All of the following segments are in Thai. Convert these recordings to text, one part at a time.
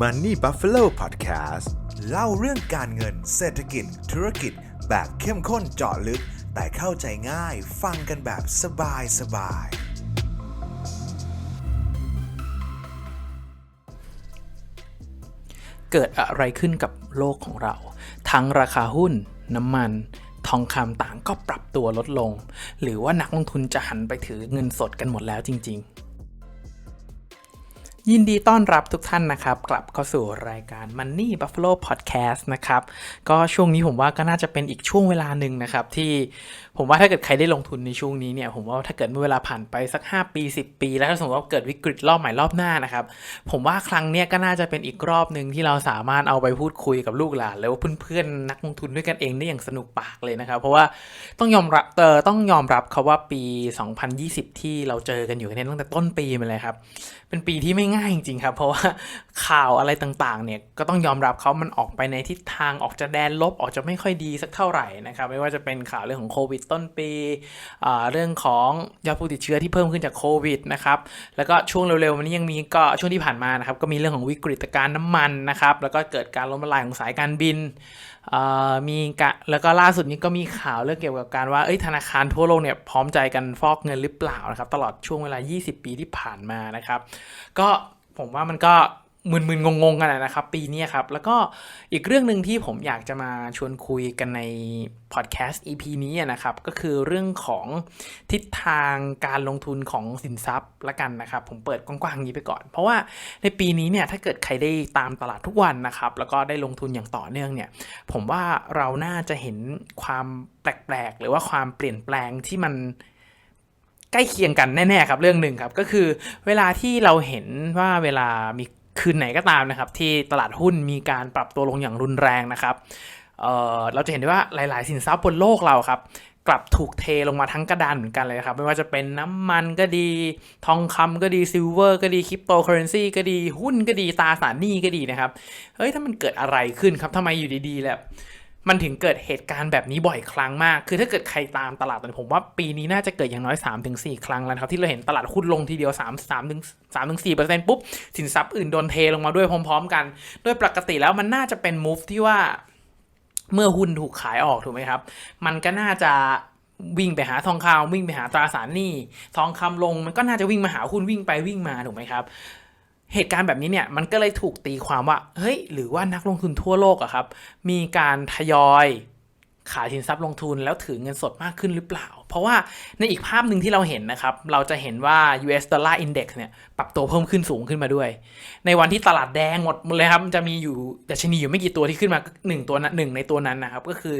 Money Buffalo Podcast เล่าเรื่องการเงินเศรษฐกิจ ธุรกิจ แบบเข้มข้นเจาะลึก แต่เข้าใจง่ายฟังกันแบบสบายสบาย เกิดอะไรขึ้นกับโลกของเรา ทั้งราคาหุ้น น้ำมัน ทองคำต่างก็ปรับตัวลดลง หรือว่านักลงทุนจะหันไปถือเงินสดกันหมดแล้วจริง ๆ ยินดีต้อนรับทุกท่านนะครับ กลับเข้าสู่รายการ Money Buffalo Podcast นะครับ ก็ช่วงนี้ผมว่าก็น่าจะเป็นอีกช่วงเวลาหนึ่งนะครับ ที่ผมว่าถ้าเกิดใครได้ลงทุนในช่วงนี้เนี่ย ผมว่าถ้าเกิดเมื่อเวลาผ่านไปสัก 5 ปี 10 ปี แล้วถ้าสมมติว่าเกิดวิกฤตรอบใหม่รอบหน้านะครับ ผมว่าครั้งเนี้ยก็น่าจะเป็นอีกรอบหนึ่งที่เราสามารถเอาไปพูดคุยกับลูกหลานแล้วเพื่อนๆนักลงทุนด้วยกันเองได้อย่างสนุกปากเลยนะครับ เพราะว่าต้องยอมรับเออต้องยอมรับเขาว่าปี 2020 ที่เราเจอกันอยู่เนี่ยตั้งแต่ต้นปีมาเลยครับเป็นปีที่ไม่ง่ายจริงๆครับ เพราะว่าข่าวอะไรต่างๆเนี่ยก็ต้องยอมรับเขามันออกไปในทิศทางออกจะแดนลบออกจะไม่ค่อยดีสักเท่าไหร่นะครับไม่ว่าจะเป็นข่าวเรื่องของโควิดต้นปีเรื่องของยอดผู้ติดเชื้อที่เพิ่มขึ้นจากโควิดนะครับแล้วก็ช่วงเร็วๆวันนี้ยังมีก็ช่วงที่ผ่านมานะครับก็มีเรื่องของวิกฤตการณ์น้ำมันนะครับแล้วก็เกิดการล้มละลายของสายการบิน มีกะแล้วก็ล่าสุดนี้ก็มีข่าวเรื่องเกี่ยวกับการว่าเอ้ยธนาคารทั่วโลกเนี่ยพร้อมใจกันฟอกเงินหรือเปล่านะครับ ตลอดช่วงเวลา 20 ปีที่ผ่านมานะครับ ก็ผมว่ามันก็ มึนๆงงๆกันนะครับ ปีนี้ครับ แล้วก็อีกเรื่องหนึ่งที่ผมอยากจะมาชวนคุยกันในพอดแคสต์ EP นี้นะครับ ก็คือเรื่องของทิศทางการลงทุนของสินทรัพย์ละกันนะครับ ผมเปิดกว้างๆอย่างนี้ไปก่อน เพราะว่าในปีนี้เนี่ยถ้าเกิดใครได้ตามตลาดทุกวันนะครับ แล้วก็ได้ลงทุนอย่างต่อเนื่องเนี่ย ผมว่าเราน่าจะเห็นความแปลกๆ หรือว่าความเปลี่ยนแปลงที่มันใกล้เคียงกันแน่ๆครับเรื่องหนึ่งครับ ก็คือเวลาที่เราเห็นว่าเวลามี คืนไหนก็ตามนะครับ ที่ตลาดหุ้นมีการปรับตัวลงอย่างรุนแรงนะครับเออเราจะเห็นได้ว่าหลาย ๆ สินทรัพย์บนโลกเราครับกลับถูกเทลงมาทั้งกระดานเหมือนกันเลยครับ ไม่ว่าจะเป็นน้ำมันก็ดี ทองคำก็ดีซิลเวอร์ก็ดีคริปโตเคอเรนซีก็ดีหุ้นก็ดีตราสารหนี้ก็ดีนะครับ เฮ้ย ถ้ามันเกิดอะไรขึ้นครับทำไมอยู่ดี ๆ แล้ว มันถึงเกิดเหตุการณ์แบบนี้บ่อยครั้งมาก คือถ้าเกิดใครตามตลาดตอนนี้ผมว่าปีนี้น่าจะเกิดอย่างน้อย 3-4 ครั้งแล้วครับ ที่เราเห็นตลาดหุ้นลงทีเดียว3 3ถึง3ถึง4เปอร์เซ็นต์ปุ๊บ สินทรัพย์อื่นโดนเทลงมาด้วยพร้อม ๆ กัน โดยปกติแล้วมันน่าจะเป็น move ที่ว่าเมื่อหุ้นถูกขายออกถูกไหมครับ มันก็น่าจะวิ่งไปหาทองคำวิ่งไปหาตราสารหนี้ ทองคำลงมันก็น่าจะวิ่งมาหาหุ้นวิ่งไปวิ่งมาถูกไหมครับ เหตุการณ์แบบนี้เนี่ยมันก็เลยถูกตีความว่าเฮ้ยหรือว่านักลงทุนทั่วโลกอะครับ มีการทยอยขายสินทรัพย์ลงทุนแล้วถือเงินสดมากขึ้นหรือเปล่า เพราะว่าในอีกภาพหนึ่งที่เราเห็นนะครับ เราจะเห็นว่า US Dollar Index เนี่ยปรับตัวเพิ่มขึ้นสูงขึ้นมาด้วย ในวันที่ตลาดแดงหมดเลยครับ จะมีอยู่ดัชนีอยู่ไม่กี่ตัวที่ขึ้นมาหนึ่งตัวหนึ่งในตัวนั้นนะครับ ก็คือ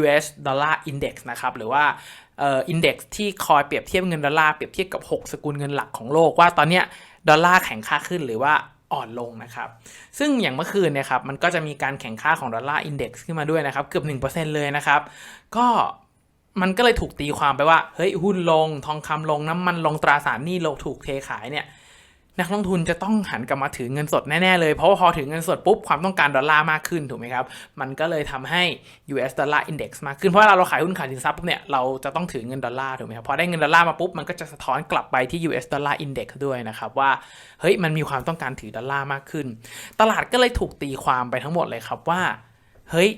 US Dollar Index นะครับหรือว่าเอ่อ index ที่คอยเปรียบเทียบเงินดอลลาร์เปรียบเทียบกับ 6 สกุลเงินหลักของโลกว่าตอนเนี้ย ดอลลาร์แข็งค่าขึ้นหรือว่าอ่อนลงนะครับ ซึ่งอย่างเมื่อคืนเนี่ยครับ มันก็จะมีการแข่งค่าของดอลลาร์อินเด็กซ์ขึ้นมาด้วยนะครับ เกือบ 1%เลยนะครับ ก็มันก็เลยถูกตีความไปว่า เฮ้ย หุ้นลง ทองคำลงน้ำมันลงตราสารหนี้ลงถูกเทขายเนี่ย นักลงทุนจะต้องหันกลับมาถือเงินสดแน่ ๆ เลย เพราะว่าพอถือเงินสดปุ๊บ ความต้องการดอลลาร์มากขึ้นถูกไหมครับ มันก็เลยทำให้ US Dollar Index มากขึ้น เพราะเวลาเราขายหุ้นขายสินทรัพย์ปุ๊บเนี่ยเราจะต้องถือเงินดอลลาร์ถูกไหมครับ พอได้เงินดอลลาร์มาปุ๊บ มันก็จะสะท้อนกลับไปที่ US Dollar Index ด้วยนะครับว่าเฮ้ยมันมีความต้องการถือดอลลาร์มากขึ้น ตลาดก็เลยถูกตีความไปทั้งหมดเลยครับว่าเฮ้ย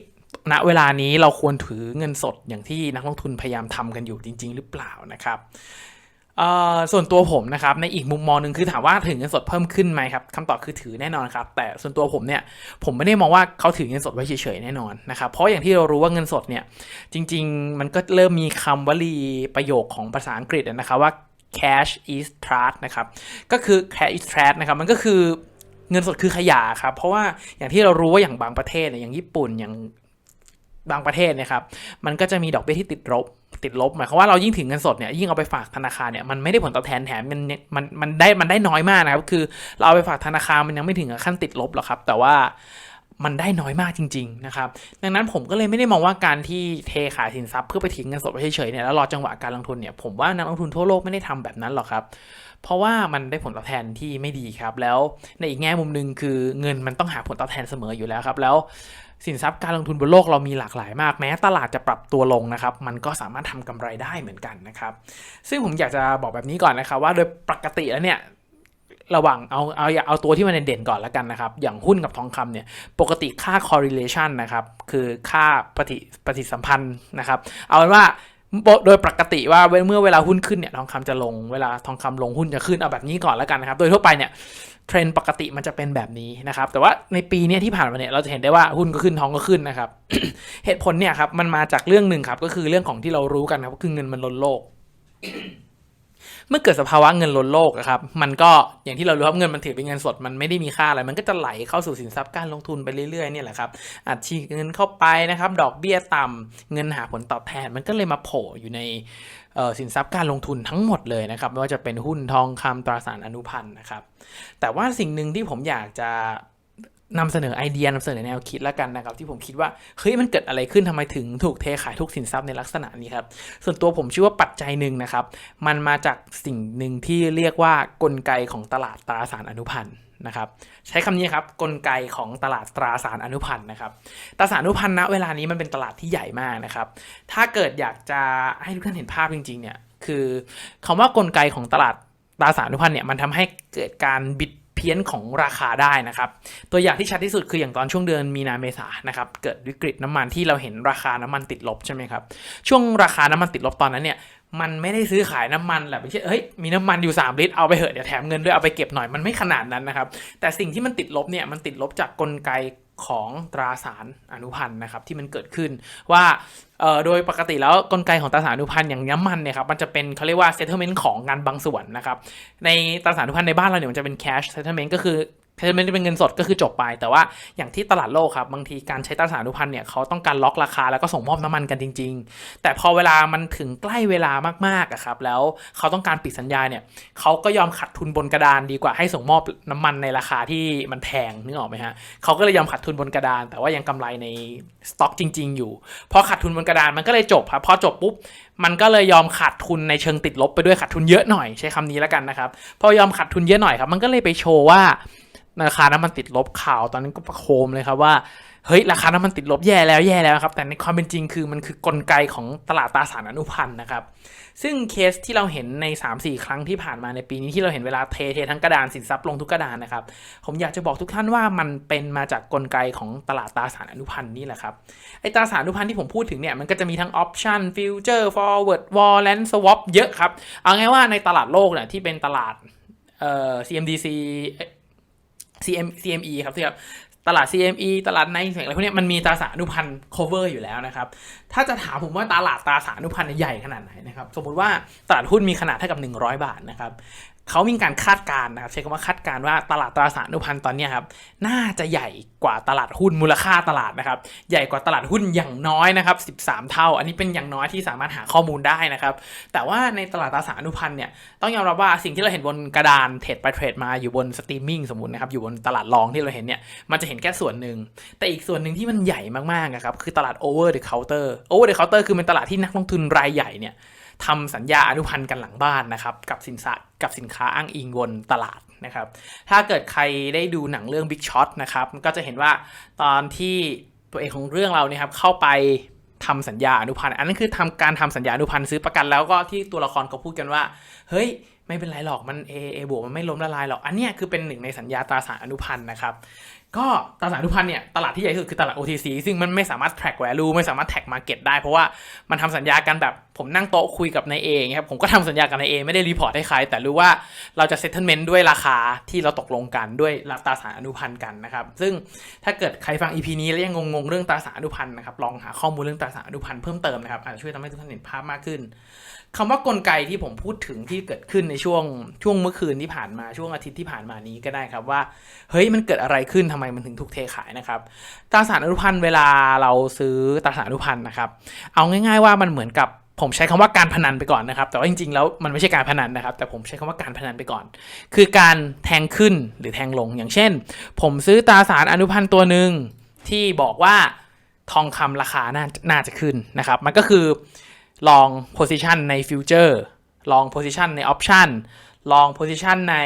ณเวลานี้เราควรถือเงินสดอย่างที่นักลงทุนพยายามทำกันอยู่จริง ๆ หรือเปล่านะครับ ส่วนตัวผมนะครับในอีกมุมมองหนึ่งคือถามว่าถือเงินสดเพิ่มขึ้นไหมครับคำตอบคือถือแน่นอนครับแต่ส่วนตัวผมเนี่ยผมไม่ได้มองว่าเขาถือเงินสดไว้เฉยๆแน่นอนนะครับเพราะอย่างที่เรารู้ว่าเงินสดเนี่ยจริง ๆ มันก็เริ่มมีคำวลีประโยคของภาษาอังกฤษนะครับว่า cash is trash นะครับก็คือ cash is trash นะครับมันก็คือเงินสดคือขยะครับเพราะว่าอย่างที่เรารู้ว่าอย่างบางประเทศเนี่ยอย่างญี่ปุ่นอย่างบางประเทศนะครับมันก็จะมีดอกเบี้ยที่ติดลบ ติดลบหมายความว่าเรายิ่งถือเงินสดเนี่ยยิ่งเอาไปฝากธนาคารเนี่ยมันไม่ได้ผลตอบแทนแถมมันมันมันได้มันได้น้อยมากนะครับ คือเราเอาไปฝากธนาคารมันยังไม่ถึงขั้นติดลบหรอกครับ แต่ว่ามันได้น้อยมากจริง ๆ นะครับ ดังนั้นผมก็เลยไม่ได้มองว่าการที่เทขายสินทรัพย์เพื่อไปทิ้งเงินสดไว้เฉยๆเนี่ยแล้วรอจังหวะการลงทุนเนี่ยผมว่านักลงทุนทั่วโลกไม่ได้ทำแบบนั้นหรอกครับ เพราะว่ามันได้ผลตอบแทนที่ไม่ดีครับ แล้วในอีกแง่มุมหนึ่งคือเงินมันต้องหาผลตอบแทนเสมออยู่แล้วครับ แล้ว สินทรัพย์การลงทุนบนโลกเรามีหลากหลายมาก แม้ตลาดจะปรับตัวลงนะครับ มันก็สามารถทำกำไรได้เหมือนกันนะครับ ซึ่งผมอยากจะบอกแบบนี้ก่อนนะครับว่าโดยปกติแล้วเนี่ยระหว่างเอาเอาอย่าเอาตัวที่มันเด่นๆก่อนแล้วกันนะครับ อย่างหุ้นกับทองคำเนี่ยปกติค่า correlation นะครับคือค่าปฏิปฏิสัมพันธ์นะครับ เอาเป็นว่าโดยปกติว่าเมื่อเวลาหุ้นขึ้นเนี่ยทองคำจะลงเวลาทองคำลงหุ้นจะขึ้นเอาแบบนี้ก่อนแล้วกันนะครับ โดยทั่วไปเนี่ย เทรนด์ปกติมันจะเป็นแบบนี้นะครับ แต่ว่าในปีนี้ที่ผ่านมาเนี่ยเราจะเห็นได้ว่าหุ้นก็ขึ้นทองก็ขึ้นนะครับ เหตุผลเนี่ยครับมันมาจากเรื่องหนึ่งครับก็คือเรื่องของที่เรารู้กันครับก็คือเงินมันล้นโลก เมื่อเกิดสภาวะเงินล้นโลกอะครับ มันก็อย่างที่เรารู้ครับเงินมันถือเป็นเงินสด มันไม่ได้มีค่าอะไร มันก็จะไหลเข้าสู่สินทรัพย์การลงทุนไปเรื่อยๆเนี่ยแหละครับ อัดฉีดเงินเข้าไปนะครับ ดอกเบี้ยต่ำเงินหาผลตอบแทน มันก็เลยมาโผล่อยู่ในสินทรัพย์การลงทุนทั้งหมดเลยนะครับ ไม่ว่าจะเป็นหุ้นทองคำตราสารอนุพันธ์นะครับ แต่ว่าสิ่งหนึ่งที่ผมอยากจะ นำเสนอไอเดียนำเสนอแนวคิดแล้วกันนะครับที่ผมคิดว่าเฮ้ยมันเกิดอะไรขึ้นทำไมถึงถูกเทขายทุกสินทรัพย์ในลักษณะนี้ครับส่วนตัวผมเชื่อว่าปัจจัยหนึ่งนะครับ มันมาจากสิ่งหนึ่งที่เรียกว่ากลไกของตลาดตราสารอนุพันธ์นะครับใช้คำนี้ครับกลไกของตลาดตราสารอนุพันธ์นะครับตราสารอนุพันธ์ณเวลานี้มันเป็นตลาดที่ใหญ่มากนะครับ ถ้าเกิดอยากจะให้ทุกท่านเห็นภาพจริงๆเนี่ยคือคำว่ากลไกของตลาดตราสารอนุพันธ์เนี่ยมันทำให้เกิดการบิด พี้ยนของราคาได้นะครับ ตัวอย่างที่ชัดที่สุดคืออย่างตอนช่วงเดือนมีนาเมษานะครับ เกิดวิกฤตน้ำมันที่เราเห็นราคาน้ำมันติดลบใช่ไหมครับ ช่วงราคาน้ำมันติดลบตอนนั้นเนี่ยมันไม่ได้ซื้อขายน้ำมันแหละไม่ใช่เฮ้ย มีน้ำมันอยู่ 3 ลิตร เอาไปเหอะ เดี๋ยวแถมเงินด้วย เอาไปเก็บหน่อย มันไม่ขนาดนั้นนะครับ แต่สิ่งที่มันติดลบเนี่ย มันติดลบจากกลไก ของตราสารอนุพันธ์นะครับที่มันเกิดขึ้นว่าโดยปกติแล้วกลไกของตราสารอนุพันธ์อย่างน้ำมันเนี่ยครับมันจะเป็นเขาเรียกว่า settlement ของงานบางส่วนนะครับในตราสารอนุพันธ์ในบ้านเราเนี่ยมันจะเป็น cash settlement ก็คือ settlement เป็นเงินสดก็คือจบไปแต่ว่าอย่างที่ตลาดโลกครับบางทีการใช้ตราสารอนุพันธ์เนี่ยเขาต้องการล็อกราคาแล้วก็ส่งมอบน้ำมันกันจริง ๆ แต่พอเวลามันถึงใกล้เวลามากๆอะครับแล้วเขาต้องการปิดสัญญาเนี่ยเขาก็ยอมขัดทุนบนกระดานดีกว่าให้ส่งมอบน้ำมันในราคาที่มันแพงนึกออกไหมฮะเขาก็เลยยอมขัดทุนบนกระดาน แต่ว่ายังกำไรในสต็อกจริง ๆ อยู่พอขัดทุนบนกระดานมันก็เลยจบครับพอจบปุ๊บมันก็เลยยอมขาดทุนในเชิงติดลบไปด้วยขาดทุนเยอะหน่อยใช้คำนี้แล้วกันนะครับพอยอมขาดทุนเยอะหน่อยครับมันก็เลยไปโชว์ว่า ราคาน้ำมันติดลบข่าวตอนนั้นก็ประโคมเลยครับว่าเฮ้ยราคาน้ำมันติดลบแย่แล้วแย่แล้วครับ แต่ในความเป็นจริงคือมันคือกลไกของตลาดตราสารอนุพันธ์นะครับ ซึ่งเคสที่เราเห็นใน 3-4 ครั้งที่ผ่านมาในปีนี้ที่เราเห็นเวลาเทเททั้งกระดานสินทรัพย์ลงทุกกระดานนะครับ ผมอยากจะบอกทุกท่านว่ามันเป็นมาจากกลไกของตลาดตราสารอนุพันธ์นี่แหละครับไอตราสารอนุพันธ์ที่ผมพูดถึงเนี่ยมันก็จะมีทั้งออปชันฟิวเจอร์ฟอร์เวิร์ดวอลเลนสวอปเยอะครับเอาไงว่าในตลาดโลกเนี่ยที่เป็นตลาดเอ่อ CMDC CM CME ครับที่ครับตลาด CME ตลาดในแสงอะไรพวกนี้มันมีตราสารอนุพันธ์ cover อยู่แล้วนะครับ ถ้าจะถามผมว่าตลาดตราสารอนุพันธ์ใหญ่ขนาดไหนนะครับ สมมุติว่าตลาดหุ้นมีขนาดเท่ากับ 100 บาทนะครับ เขามีการคาดการณ์นะครับใช้คำว่าคาดการณ์ว่าตลาดตราสารอนุพันธ์ตอนนี้ครับน่าจะใหญ่กว่าตลาดหุ้นมูลค่าตลาดนะครับใหญ่กว่าตลาดหุ้นอย่างน้อยนะครับ 13 เท่า อันนี้เป็นอย่างน้อยที่สามารถหาข้อมูลได้นะครับแต่ว่าในตลาดตราสารอนุพันธ์เนี่ยต้องยอมรับว่าสิ่งที่เราเห็นบนกระดานเทรดไปเทรดมาอยู่บนสตรีมมิ่งสมมตินะครับอยู่บนตลาดรองที่เราเห็นเนี่ยมันจะเห็นแค่ส่วนหนึ่งแต่อีกส่วนหนึ่งที่มันใหญ่มากๆนะครับคือตลาด over the counter over the counter คือเป็นตลาดที่นักลงทุนรายใหญ่เนี่ย ทำสัญญาอนุพันธ์กันหลังบ้านนะครับกับสินค้ากับสินค้าอ้างอิงบนตลาดนะครับถ้าเกิดใครได้ดูหนังเรื่อง Big Shot นะครับก็จะเห็นว่าตอนที่ตัวเอกของเรื่องเราเนี่ยครับเข้าไปทำสัญญาอนุพันธ์อันนั้นคือทำการทำสัญญาอนุพันธ์ซื้อประกันแล้วก็ที่ตัวละครเขาพูดกันว่า เฮ้ย ไม่เป็นไรหรอกมัน A A บวกมันไม่ล้มละลายหรอก อันเนี้ยคือเป็นหนึ่งในสัญญาตราสารอนุพันธ์นะครับ ก็ตราสารอนุพันธ์เนี่ยตลาดที่ใหญ่ที่สุดคือตลาด OTC ซึ่งมันไม่สามารถ track value ไม่สามารถ track market ได้ เพราะว่ามันทำสัญญากันแบบผมนั่งโต๊ะคุยกับนายเองครับผมก็ทำสัญญากับนายเอไม่ได้รีพอร์ตให้ใคร แต่รู้ว่าเราจะ settlement ด้วยราคาที่เราตกลงกันด้วยตราสารอนุพันธ์กันนะครับ ซึ่งถ้าเกิดใครฟัง EP นี้แล้วยังงงๆเรื่องตราสารอนุพันธ์นะครับลองหาข้อมูลเรื่องตราสารอนุพันธ์เพิ่มเติมนะครับอาจจะช่วยทำให้ทุกท่านเห็นภาพมากขึ้น คำว่ากลไกที่ผมพูดถึงที่เกิดขึ้นในช่วงช่วงเมื่อคืนที่ผ่านมาช่วงอาทิตย์ที่ผ่านมานี้ก็ได้ครับว่า เฮ้ยมันเกิดอะไรขึ้นทำไมมันถึงถูกเทขายนะครับตราสารอนุพันธ์เวลาเราซื้อตราสารอนุพันธ์นะครับ เอาง่าย ๆว่ามันเหมือนกับผมใช้คำว่าการพนันไปก่อนนะครับ แต่ว่าจริงๆแล้วมันไม่ใช่การพนันนะครับ แต่ผมใช้คำว่าการพนันไปก่อน คือการแทงขึ้นหรือแทงลงอย่างเช่น ผมซื้อตราสารอนุพันธ์ตัวหนึ่งที่บอกว่าทองคำราคาน่าน่าจะขึ้นนะครับ มันก็คือ ลองโพซิชันในฟิวเจอร์ลองโพซิชันในออปชันลองโพซิชันใน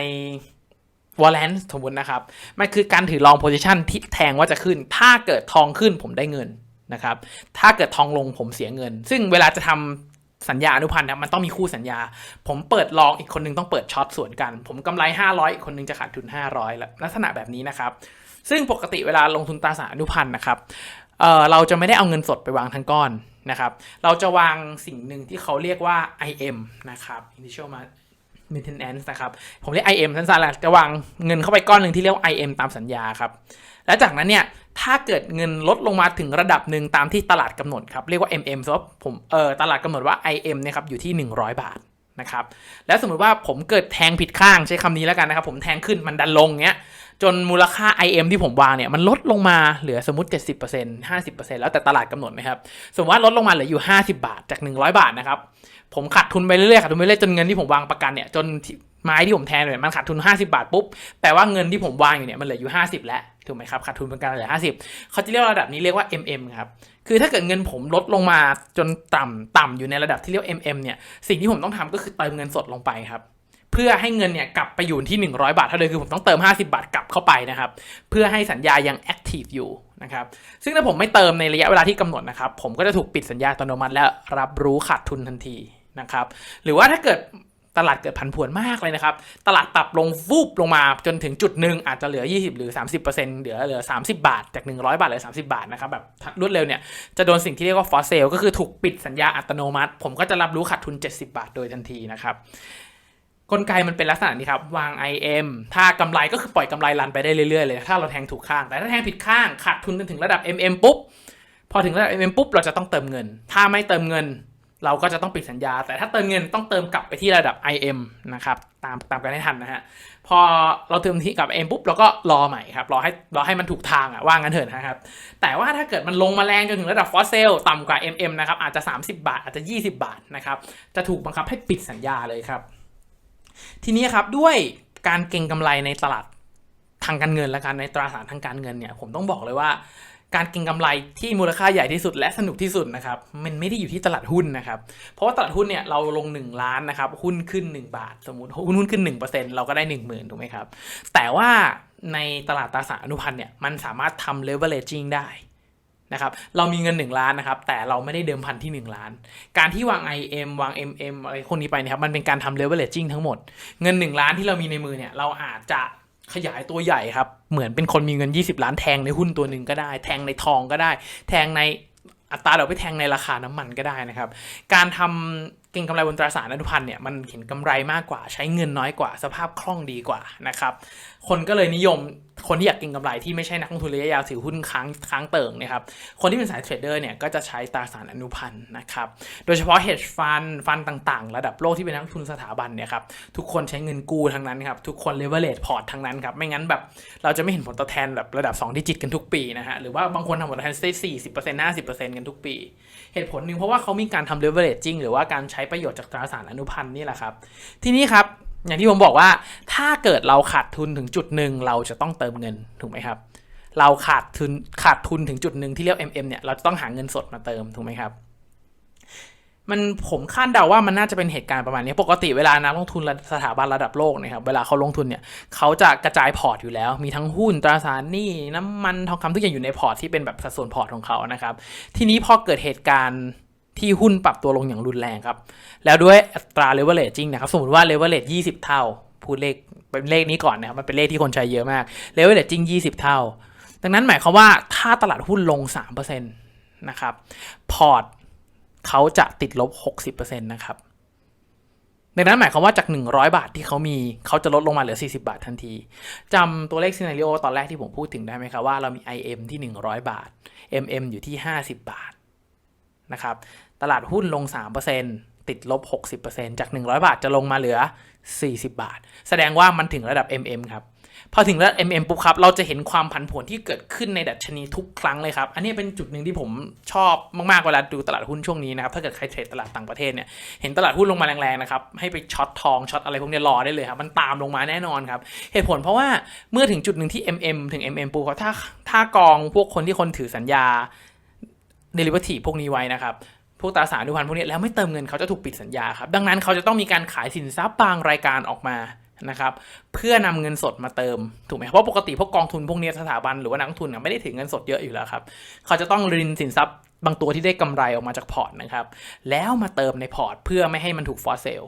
วอลเลนสมมตินะครับ มันคือการถือลองโพซิชันที่แทงว่าจะขึ้น ถ้าเกิดทองขึ้นผมได้เงินนะครับ ถ้าเกิดทองลงผมเสียเงิน ซึ่งเวลาจะทสัญญาอนุพันธ์นะมันต้องมีคู่สัญญา ผมเปิดลองอีกคนนึงต้องเปิดช็อตสวนกัน ผมกำไร 500 อีกคนนึงจะขาดทุน 500แล้วลักษณะแบบนี้นะครับ ซึ่งปกติเวลาลงทุนตราสารอนุพันธ์นะครับเเราจะไม่ได้เอาเงินสดไปวางทั้งก้อน นะครับ เราจะวางสิ่งหนึ่งที่เขาเรียกว่า IM นะครับ Initial Maintenance นะครับ ผมเรียก IM สั้นๆแหละจะวางเงินเข้าไปก้อนหนึ่งที่เรียกว่า IM ตามสัญญาครับ และจากนั้นเนี่ย ถ้าเกิดเงินลดลงมาถึงระดับหนึ่งตามที่ตลาดกำหนดครับ เรียกว่า MM สมมติผมเออตลาดกำหนดว่า IM เนี่ยครับอยู่ที่ 100 บาทนะครับ แล้วสมมติว่าผมเกิดแทงผิดข้างใช้คำนี้แล้วกันนะครับ ผมแทงขึ้นมันดันลงเงี้ย จนมูลค่า IM ที่ผมวางเนี่ยมันลดลงมาเหลือสมมติ 70% 50%แล้วแต่ตลาดกำหนดนะครับ สมมติว่าลดลงมาเหลืออยู่ 50 บาทจาก 100 บาทนะครับ ผมขาดทุนไปเรื่อยๆขาดทุนไปเรื่อยๆจนเงินที่ผมวางประกันเนี่ยจนไม้ที่ผมแทงเนี่ยมันขาดทุน 50 บาทปุ๊บแปลว่าเงินที่ผมวางอยู่เนี่ยมันเหลืออยู่ 50 แล้วถูกไหมครับขาดทุนเป็นการเหลือ 50 เขาจะเรียกระดับนี้เรียกว่า MM ครับคือถ้าเกิดเงินผมลดลงมาจนต่ำต่ำอยู่ในระดับที่เรียกว่า MM เนี่ยสิ่งที่ผมต้องทำก็คือเติมเงินสดลงไปครับ พื่อให้เงินเนี่ยกลับไปอยู่ที่ 100 บาทเท่าเดิมคือผมต้องเติม 50 บาทกลับเข้าไปนะครับเพื่อให้สัญญายังแอคทีฟอยู่นะครับซึ่งถ้าผมไม่เติมในระยะเวลาที่กำหนดนะครับผมก็จะถูกปิดสัญญาอัตโนมัติและรับรู้ขาดทุนทันทีนะครับหรือว่าถ้าเกิดตลาดเกิดผันผวนมากเลยนะครับ ตลาดปรับลงฟูบลงมาจนถึงจุดหนึ่งอาจจะเหลือ 20 หรือ 30%เหลือเหลือ 30 บาท จาก 100 บาทเหลือ 30 บาทนะครับแบบรวดเร็วเนี่ยจะโดนสิ่งที่เรียกว่าฟอสเซลก็คือถูกปิดสัญญาอัตโนมัติ ผมก็จะรับรู้ขาดทุน 70 บาทโดยทันทีนะครับ กลไกมันเป็นลักษณะนี้ครับ วาง IM ถ้ากำไรก็คือปล่อยกำไรรันไปได้เรื่อยๆเลย ถ้าเราแทงถูกข้าง แต่ถ้าแทงผิดข้างขาดทุนจนถึงระดับ MM ปุ๊บ พอถึงระดับ MM ปุ๊บเราจะต้องเติมเงิน ถ้าไม่เติมเงิน เราก็จะต้องปิดสัญญา แต่ถ้าเติมเงินต้องเติมกลับไปที่ระดับ IM นะครับ ตามตามกันให้ทันนะฮะ พอเราเติมที่กับ M ปุ๊บเราก็รอใหม่ครับ รอให้รอให้มันถูกทางอะว่างั้นเถอะนะครับ แต่ว่าถ้าเกิดมันลงมาแรงจนถึงระดับฟอสเซลต่ำกว่า MM นะครับ อาจจะ 30 บาท อาจจะ 20 บาทนะครับ จะถูกบังคับให้ปิดสัญญาเลยครับ ทีนี้ครับด้วยการเก็งกำไรในตลาดทางการเงินและการในตราสารทางการเงินเนี่ยผมต้องบอกเลยว่าการเก็งกำไรที่มูลค่าใหญ่ที่สุดและสนุกที่สุดนะครับมันไม่ได้อยู่ที่ตลาดหุ้นนะครับเพราะว่าตลาดหุ้นเนี่ยเราลง 1 ล้านนะครับหุ้นขึ้น 1 บาท สมมติหุ้นหุ้นขึ้น 1%เราก็ได้ 1 0,000ถูกไหมครับแต่ว่าในตลาดตราสารอนุพันธ์เนี่ยมันสามารถทำ leveraging ได้ นะครับเรามีเงิน 1 ล้านนะครับแต่เราไม่ได้เดิมพันที่ 1 ล้าน การที่วาง IM วาง MM อะไรพวกนี้ไปนะครับมันเป็นการทำ leveraging ทั้งหมด เงิน 1 ล้านที่เรามีในมือเนี่ยเราอาจจะขยายตัวใหญ่ครับ เหมือนเป็นคนมีเงิน 20 ล้านแทงในหุ้นตัวหนึ่งก็ได้ แทงในทองก็ได้ แทงในอัตราดอกเบี้ยแทงในราคาน้ำมันก็ได้นะครับ การทำเก็งกำไรบนตราสารอนุพันธ์เนี่ยมันเห็นกำไรมากกว่า ใช้เงินน้อยกว่า สภาพคล่องดีกว่านะครับ คนก็เลยนิยม คนที่อยากเก็งกำไรที่ไม่ใช่นักลงทุนระยะยาวถือหุ้นค้างค้างเติ่งนะครับ คนที่เป็นสายเทรดเดอร์เนี่ยก็จะใช้ตราสารอนุพันธ์นะครับ โดยเฉพาะ hedge fund ฟันต่างๆ ระดับโลกที่เป็นนักลงทุนสถาบันเนี่ยครับ ทุกคนใช้เงินกู้ทั้งนั้นครับ ทุกคน leverage port ทั้งนั้นครับ ไม่งั้นแบบเราจะไม่เห็นผลตอบแทนแบบระดับ 2 ดิจิตกันทุกปีนะฮะ หรือว่าบางคนทำผลตอบแทนได้40% 50%กันทุกปี เหตุผลหนึ่งเพราะว่าเขามีการทำ leveraging หรือว่าการใช้ประโยชน์จากตราสารอนุพันธ์นี่แหละครับ ทีนี้ครับ อย่างที่ผมบอกว่าถ้าเกิดเราขาดทุนถึงจุดหนึ่งเราจะต้องเติมเงินถูกไหมครับ เราขาดทุนขาดทุนถึงจุดหนึ่งที่เรียก MM เนี่ยเราจะต้องหาเงินสดมาเติมถูกไหมครับ มันผมคาดเดาว่ามันน่าจะเป็นเหตุการณ์ประมาณนี้ ปกติเวลานักลงทุนสถาบันระดับโลกนะครับเวลาเขาลงทุนเนี่ยเขาจะกระจายพอร์ตอยู่แล้ว มีทั้งหุ้นตราสารหนี้น้ำมันทองคำทุกอย่างอยู่ในพอร์ตที่เป็นแบบสัดส่วนพอร์ตของเขานะครับ ทีนี้พอเกิดเหตุการณ์ ที่หุ้นปรับตัวลงอย่างรุนแรงครับ แล้วด้วยอัตรา leveraging นะครับสมมติว่า leverage 20 เท่า พูดเลขเป็นเลขนี้ก่อนนะครับมันเป็นเลขที่คนใช้เยอะมาก leveraging 20 เท่า ดังนั้นหมายความว่าถ้าตลาดหุ้นลง 3%นะครับพอร์ตเขาจะติดลบ 60%นะครับดังนั้นหมายความว่าจาก 100 บาทที่เขามีเขาจะลดลงมาเหลือ 40 บาททันทีจำตัวเลขซีนารีโอตอนแรกที่ผมพูดถึงได้ไหมครับว่าเรามี IM ที่ 100 บาท MM อยู่ที่ 50 บาทนะครับ ตลาดหุ้นลง 3%ติดลบ 60%จาก 100 บาทจะลงมาเหลือ 40 บาท แสดงว่ามันถึงระดับ MM ครับ พอถึงระดับ MM ปุ๊บครับ เราจะเห็นความผันผวนที่เกิดขึ้นในดัชนีทุกครั้งเลยครับ อันนี้เป็นจุดหนึ่งที่ผมชอบมากๆ เวลาดูตลาดหุ้นช่วงนี้นะครับ ถ้าเกิดใครเทรดตลาดต่างประเทศเนี่ย เห็นตลาดหุ้นลงมาแรงๆนะครับ ให้ไปช็อตทองช็อตอะไรพวกนี้รอได้เลยครับ มันตามลงมาแน่นอนครับ เหตุผลเพราะว่าเมื่อถึงจุดหนึ่งที่ MM ถึง MM ปุ๊บครับถ้าถ้ากองพวกคนที่คนถือสัญญา derivative พวกนี้ไว้นะครับ พวกตราสารอนุพันธ์พวกนี้แล้วไม่เติมเงินเขาจะถูกปิดสัญญาครับดังนั้นเขาจะต้องมีการขายสินทรัพย์บางรายการออกมานะครับเพื่อนำเงินสดมาเติมถูกไหมเพราะปกติพวกกองทุนพวกนี้สถาบันหรือว่านักทุนเนี่ยไม่ได้ถือเงินสดเยอะอยู่แล้วครับเขาจะต้องรินสินทรัพย์บางตัวที่ได้กำไรออกมาจากพอร์ตนะครับแล้วมาเติมในพอร์ต เพื่อไม่ให้มันถูกฟอสเซล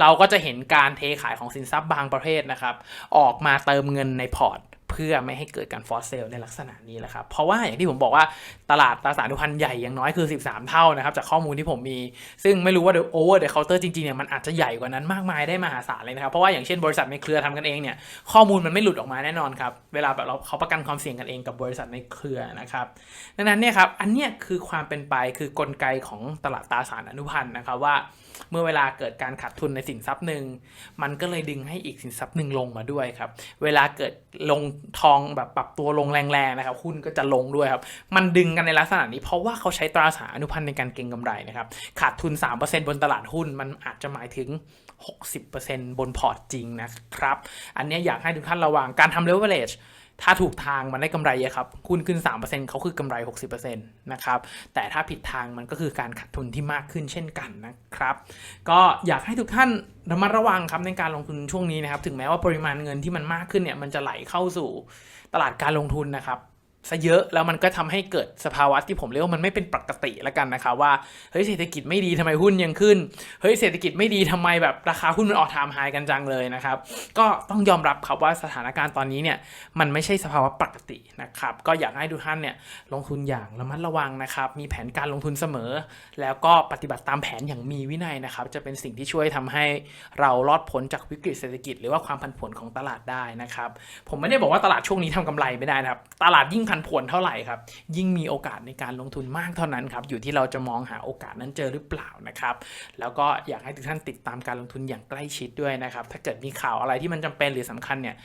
เราก็จะเห็นการเทขายของสินทรัพย์บางประเภทนะครับออกมาเติมเงินในพอร์ต พื่อไม่ให้เกิดการฟอสเซลในลักษณะนี้แหละครับ เพราะว่าอย่างที่ผมบอกว่าตลาดตราสารหนี้พันใหญ่อย่างน้อยคือ 13 เท่านะครับ จากข้อมูลที่ผมมี ซึ่งไม่รู้ว่าโอเวอร์เดอะเคาน์เตอร์จริงๆเนี่ยมันอาจจะใหญ่กว่านั้นมากมายได้มหาศาลเลยนะครับ เพราะว่าอย่างเช่นบริษัทในเครือทำกันเองเนี่ยข้อมูลมันไม่หลุดออกมาแน่นอนครับ เวลาแบบเราเขาประกันความเสี่ยงกันเองกับบริษัทในเครือนะครับดังนั้นเนี่ยครับอันเนี้ยคือความเป็นไปคือกลไกของตลาดตราสารอนุพันธ์นะครับว่า เมื่อเวลาเกิดการขาดทุนในสินทรัพย์หนึ่งมันก็เลยดึงให้อีกสินทรัพย์หนึ่งลงมาด้วยครับ เวลาเกิดลงทองแบบปรับตัวลงแรงๆนะครับหุ้นก็จะลงด้วยครับ มันดึงกันในลักษณะนี้เพราะว่าเขาใช้ตราสารอนุพันธ์ในการเก็งกำไรนะครับ ขาดทุน 3%บนตลาดหุ้นมันอาจจะหมายถึง 60%บนพอร์ตจริงนะครับ อันนี้อยากให้ทุกท่านระวังการทำ leverage ถ้าถูกทางมันได้กำไรเยอะครับหุ้นขึ้น 3%เขาคือกำไร 60%นะครับ แต่ถ้าผิดทางมันก็คือการขาดทุนที่มากขึ้นเช่นกันนะครับ ก็อยากให้ทุกท่านระมัดระวังครับในการลงทุนช่วงนี้นะครับ ถึงแม้ว่าปริมาณเงินที่มันมากขึ้นเนี่ยมันจะไหลเข้าสู่ตลาดการลงทุนนะครับ ซะเยอะแล้วมันก็ทำให้เกิดสภาวะที่ผมเรียกว่ามันไม่เป็นปกติแล้วกันนะครับว่าเฮ้ยเศรษฐกิจไม่ดีทำไมหุ้นยังขึ้นเฮ้ยเศรษฐกิจไม่ดีทำไมแบบราคาหุ้นมันออกไทม์ไฮกันจังเลยนะครับ ก็ต้องยอมรับครับว่าสถานการณ์ตอนนี้เนี่ยมันไม่ใช่สภาวะปกตินะครับ ก็อยากให้ทุกท่านเนี่ยลงทุนอย่างระมัดระวังนะครับ มีแผนการลงทุนเสมอ แล้วก็ปฏิบัติตามแผนอย่างมีวินัยนะครับ จะเป็นสิ่งที่ช่วยทำให้เรารอดพ้นจากวิกฤตเศรษฐกิจ หรือว่าความผันผวนของตลาดได้นะครับ ผมไม่ได้บอกว่าตลาดช่วงนี้ทำกำไรไม่ได้นะครับ ตลาดยิ่งผันผวนเท่าไหร่ครับ ยิ่งมีโอกาสในการลงทุนมากเท่านั้นครับ อยู่ที่เราจะมองหาโอกาสนั้นเจอหรือเปล่านะครับ แล้วก็อยากให้ทุกท่านติดตามการลงทุนอย่างใกล้ชิดด้วยนะครับ ถ้าเกิดมีข่าวอะไรที่มันจำเป็นหรือสำคัญเนี่ย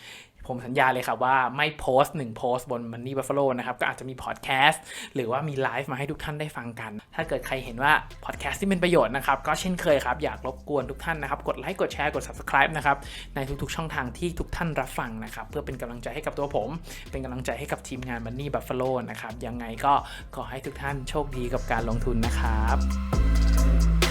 ผมสัญญาเลยครับว่าไม่โพสต์หนึ่งโพสต์บน Money Buffalo นะครับ ก็อาจจะมีพอดแคสต์หรือว่ามีไลฟ์มาให้ทุกท่านได้ฟังกัน ถ้าเกิดใครเห็นว่าพอดแคสต์ที่เป็นประโยชน์นะครับ ก็เช่นเคยครับ อยากรบกวนทุกท่านนะครับ กดไลค์กดแชร์กด subscribe นะครับ ในทุกๆช่องทางที่ทุกท่านรับฟังนะครับ เพื่อเป็นกำลังใจให้กับตัวผม เป็นกำลังใจให้กับทีมงาน Money Buffalo นะครับยังไงก็ขอให้ทุกท่านโชคดีกับการลงทุนนะครับ